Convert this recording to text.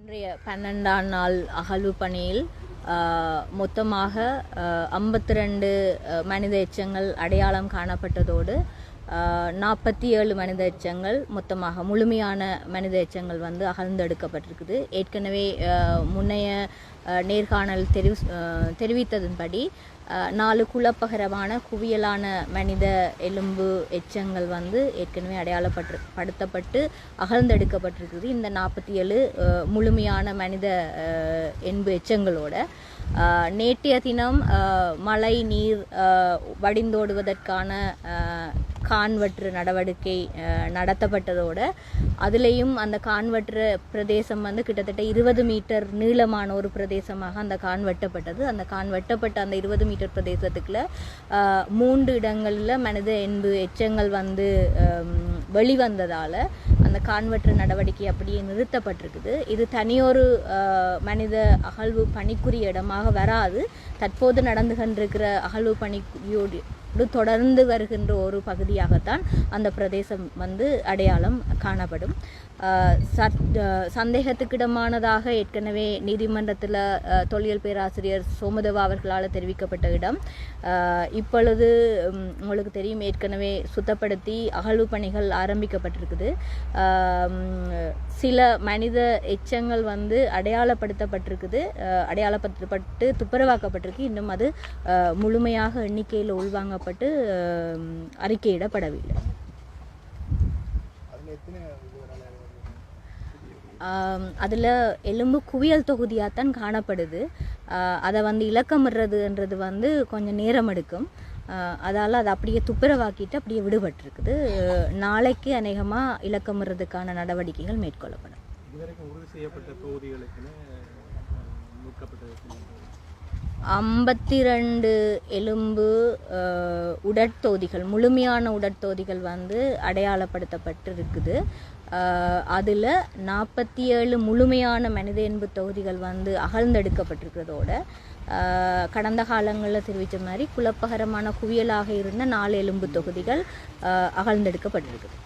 இன்றைய பன்னெண்டாம் நாள் அகழ்வு பணியில் மொத்தமாக ஐம்பத்தி ரெண்டு மனித எச்சங்கள் அடையாளம் காணப்பட்டதோடு நாற்பத்தி ஏழு மனித எச்சங்கள் மொத்தமாக முழுமையான மனித எச்சங்கள் வந்து அகழ்ந்தெடுக்கப்பட்டிருக்குது. ஏற்கனவே முன்னைய நேர்காணல் தெரிவி தெரிவித்ததன்படி நாலு குழப்பகரமான குவியலான மனித எலும்பு எச்சங்கள் வந்து ஏற்கனவே அடையாளப்பட்டு படுத்தப்பட்டு அகழ்ந்தெடுக்கப்பட்டிருக்குது. இந்த நாற்பத்தி ஏழு முழுமையான மனித எண்பு எச்சங்களோட நேற்றைய தினம் மழை நீர் வடிந்தோடுவதற்கான கான்வற்று நடவடிக்கை நடத்தப்பட்டதோடு நடத்தப்பட்டதோட அதுலேயும் அந்த கான்வற்று பிரதேசம் வந்து கிட்டத்தட்ட இருபது மீட்டர் நீளமான ஒரு பிரதேசமாக அந்த கான் வெட்டப்பட்டது. அந்த கான் வெட்டப்பட்ட அந்த இருபது மீட்டர் பிரதேசத்துக்குள்ள மூன்று இடங்களில் மனித என்பு எச்சங்கள் வந்து வெளிவந்ததால் அந்த கான்வற்று நடவடிக்கை அப்படியே நிறுத்தப்பட்டிருக்குது. இது தனியொரு மனித அகழ்வு பணிக்குரிய இடமாக வராது. தற்போது நடந்து கொண்டிருக்கிற அகழ்வு பணியோடு தொடர்ந்து வருகின்ற ஒரு பகுதியாகத்தான் அந்த பிரதேசம் வந்து அடையாளம் காணப்படும். சத்- சந்தேகத்துக்கிடமானதாக ஏற்கனவே நீதிமன்றத்தில் தொல்லியல் பேராசிரியர் சோமதேவா அவர்களால் தெரிவிக்கப்பட்ட இடம். இப்பொழுது உங்களுக்கு தெரியும் ஏற்கனவே சுத்தப்படுத்தி அகழ்வு பணிகள் ஆரம்பிக்கப்பட்டிருக்குது. சில மனித எச்சங்கள் வந்து அடையாளப்படுத்தப்பட்டிருக்குது. அடையாளப்படுத்தப்பட்டு துப்புரவாக்கப்பட்டிருக்கு. இன்னும் அது முழுமையாக எண்ணிக்கையில் உள்வாங்க ஆம், அறிக்கையிடப்படவில்லை. அதில் எலும்பு குவியல் தொகுதியாக தான் காணப்படுது அதை வந்து இலக்கமிடுறதுன்றது வந்து கொஞ்சம் நேரம் எடுக்கும். அதால் அதை அப்படியே துப்புரவாக்கிட்டு அப்படியே விடுபட்டிருக்குது. நாளைக்கு அநேகமாக இலக்கமிடுறதுக்கான நடவடிக்கைகள் மேற்கொள்ளப்படும். இதுவரைக்கும் உறுதி செய்யப்பட்ட மீட்கப்பட்டது ஐம்பத்தி ரெண்டு எலும்பு அஹ், உடற்தொகுதிகள் முழுமையான உடற்தொகுதிகள் வந்து அடையாளப்படுத்தப்பட்டு இருக்குது அதில் நாற்பத்தி ஏழு முழுமையான மனித எண்பு தொகுதிகள் வந்து அகழ்ந்தெடுக்கப்பட்டிருக்கிறதோட கடந்த காலங்களில் தெரிவித்த மாதிரி குழப்பகரமான குவியலாக இருந்த நாலு எலும்பு தொகுதிகள் அகழ்ந்தெடுக்கப்பட்டிருக்குது.